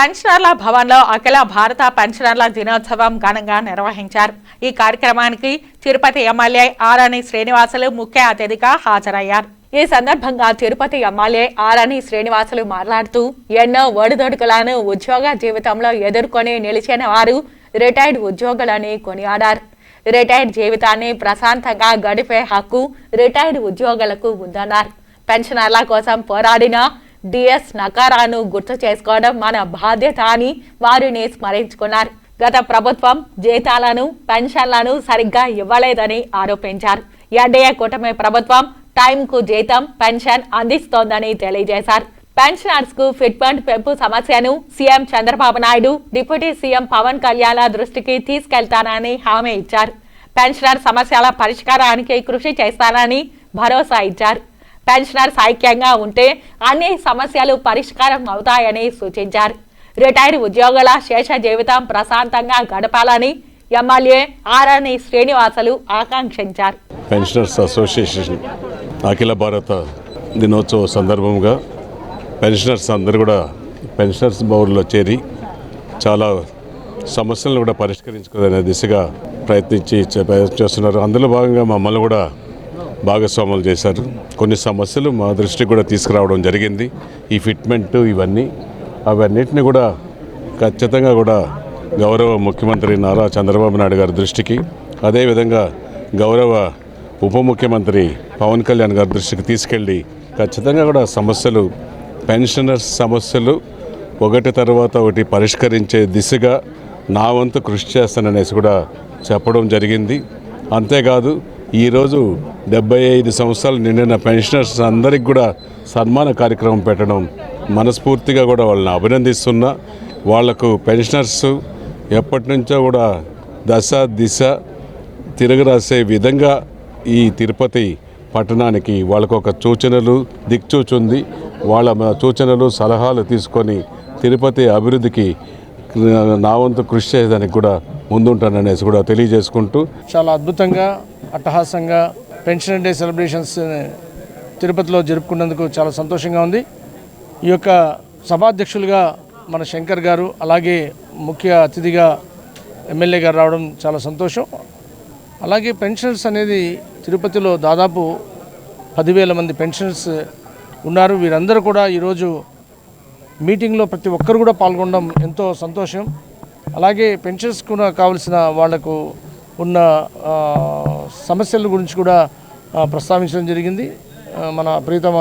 పెన్షనర్ల భవన్లో అఖిల భారత పెన్షనర్ల దినోత్సవం ఘనంగా నిర్వహించారు. ఈ కార్యక్రమానికి తిరుపతి ఎమ్మెల్యే ఆరణి శ్రీనివాసులు ముఖ్య అతిథిగా హాజరయ్యారు. ఈ సందర్భంగా తిరుపతి ఎమ్మెల్యే ఆరణి శ్రీనివాసులు మాట్లాడుతూ ఎన్నో ఒడిదొడుకులను ఉద్యోగ జీవితంలో ఎదుర్కొని నిలిచిన వారు రిటైర్డ్ ఉద్యోగులని కొనియాడారు. రిటైర్డ్ జీవితాన్ని ప్రశాంతంగా గడిపే హక్కు రిటైర్డ్ ఉద్యోగులకు ఉందన్నారు. పెన్షనర్ల కోసం పోరాడిన డిఎస్ నకారాను గుర్తు చేసుకోవడం మన బాధ్యత అని వారిని స్మరించుకున్నారు. గత ప్రభుత్వం జీతాలను పెన్షన్లను సరిగ్గా ఇవ్వలేదని ఆరోపించారు. ఎన్డీఏ కూటమి ప్రభుత్వం టైంకు జీతం పెన్షన్ అందిస్తోందని తెలియజేశారు. పెన్షనర్స్కు ఫిట్మెంట్ పెంపు సమస్యను CM Chandrababu Naidu deputy CM Pawan Kalyan దృష్టికి తీసుకెళ్తానని హామీ ఇచ్చారు. పెన్షనర్ సమస్యల పరిష్కారానికి కృషి చేస్తానని భరోసా ఇచ్చారు. పెన్షనర్స్ ఐక్యంగా ఉంటే అన్ని సమస్యలు పరిష్కారం అవుతాయని సూచించారు. రిటైర్ ఉద్యోగుల శేష జీవితం ప్రశాంతంగా గడపాలని ఎమ్మెల్యే ఆరణి శ్రీనివాసులు ఆకాంక్షించారు. పెన్షనర్స్ అసోసియేషన్ అఖిల భారత దినోత్సవ సందర్భంగా పెన్షనర్స్ అందరూ కూడా పెన్షనర్స్ బౌర్లో చేరి చాలా సమస్యలను కూడా పరిష్కరించుకోదనే దిశగా ప్రయత్నించి చేస్తున్నారు. అందులో భాగంగా మమ్మల్ని కూడా భాగస్వాములు చేశారు. కొన్ని సమస్యలు మా దృష్టికి కూడా తీసుకురావడం జరిగింది. ఈ ఫిట్మెంట్ ఇవన్నీ అవన్నిటిని కూడా ఖచ్చితంగా కూడా గౌరవ ముఖ్యమంత్రి నారా చంద్రబాబు నాయుడు గారి దృష్టికి అదేవిధంగా గౌరవ ఉప ముఖ్యమంత్రి పవన్ కళ్యాణ్ గారి దృష్టికి తీసుకెళ్ళి ఖచ్చితంగా కూడా సమస్యలు పెన్షనర్స్ సమస్యలు ఒకటి తర్వాత ఒకటి పరిష్కరించే దిశగా నా వంతు కృషి చేస్తాననేసి కూడా చెప్పడం జరిగింది. అంతేకాదు ఈరోజు డెబ్బై ఐదు సంవత్సరాలు నిండిన పెన్షనర్స్ అందరికి కూడా సన్మాన కార్యక్రమం పెట్టడం మనస్ఫూర్తిగా కూడా వాళ్ళని అభినందిస్తున్నా. వాళ్ళకు పెన్షనర్స్ ఎప్పటి నుంచో కూడా దశ దిశ తిరగరాసే విధంగా ఈ తిరుపతి పట్టణానికి వాళ్ళకు ఒక సూచనలు దిక్చూచుంది వాళ్ళ సూచనలు సలహాలు తీసుకొని తిరుపతి అభివృద్ధికి నా వంతు కృషి చేయడానికి కూడా ముందుంటాననేసి కూడా తెలియజేసుకుంటూ చాలా అద్భుతంగా అట్టహాసంగా పెన్షన్ డే సెలబ్రేషన్స్ తిరుపతిలో జరుపుకున్నందుకు చాలా సంతోషంగా ఉంది. ఈ యొక్క సభాధ్యక్షులుగా మన శంకర్ గారు అలాగే ముఖ్య అతిథిగా ఎమ్మెల్యే గారు రావడం చాలా సంతోషం. అలాగే పెన్షన్స్ అనేది తిరుపతిలో దాదాపు పదివేల మంది పెన్షన్స్ ఉన్నారు. వీరందరూ కూడా ఈరోజు మీటింగ్లో ప్రతి ఒక్కరు కూడా పాల్గొనడం ఎంతో సంతోషం. అలాగే పెన్షన్స్ కూడా కావాల్సిన వాళ్ళకు ఉన్న సమస్యల గురించి కూడా ప్రస్తావించడం జరిగింది. మన ప్రీతమ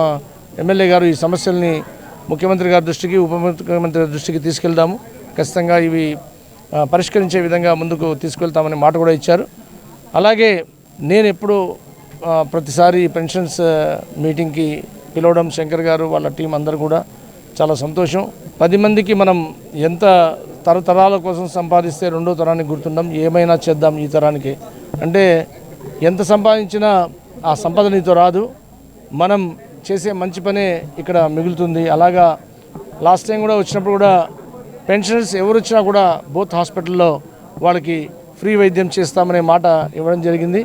ఎమ్మెల్యే గారు ఈ సమస్యల్ని ముఖ్యమంత్రి గారి దృష్టికి ఉప ముఖ్యమంత్రి దృష్టికి తీసుకెళ్దాము. ఖచ్చితంగా ఇవి పరిష్కరించే విధంగా ముందుకు తీసుకెళ్తామని మాట కూడా ఇచ్చారు. అలాగే నేను ఎప్పుడు ప్రతిసారి పెన్షన్స్ మీటింగ్కి పిలవడం శంకర్ గారు వాళ్ళ టీం అందరు కూడా చాలా సంతోషం. పది మందికి మనం ఎంత తరతరాల కోసం సంపాదిస్తే రెండో తరానికి గుర్తుండం ఏమైనా చేద్దాం ఈ తరానికి. అంటే ఎంత సంపాదించినా ఆ సంపద నీతో రాదు. మనం చేసే మంచి పనే ఇక్కడ మిగులుతుంది. అలాగా లాస్ట్ టైం కూడా వచ్చినప్పుడు కూడా పెన్షనర్స్ ఎవరు వచ్చినా కూడా బోత్ హాస్పిటల్లో వాళ్ళకి ఫ్రీ వైద్యం చేస్తామనే మాట ఇవ్వడం జరిగింది.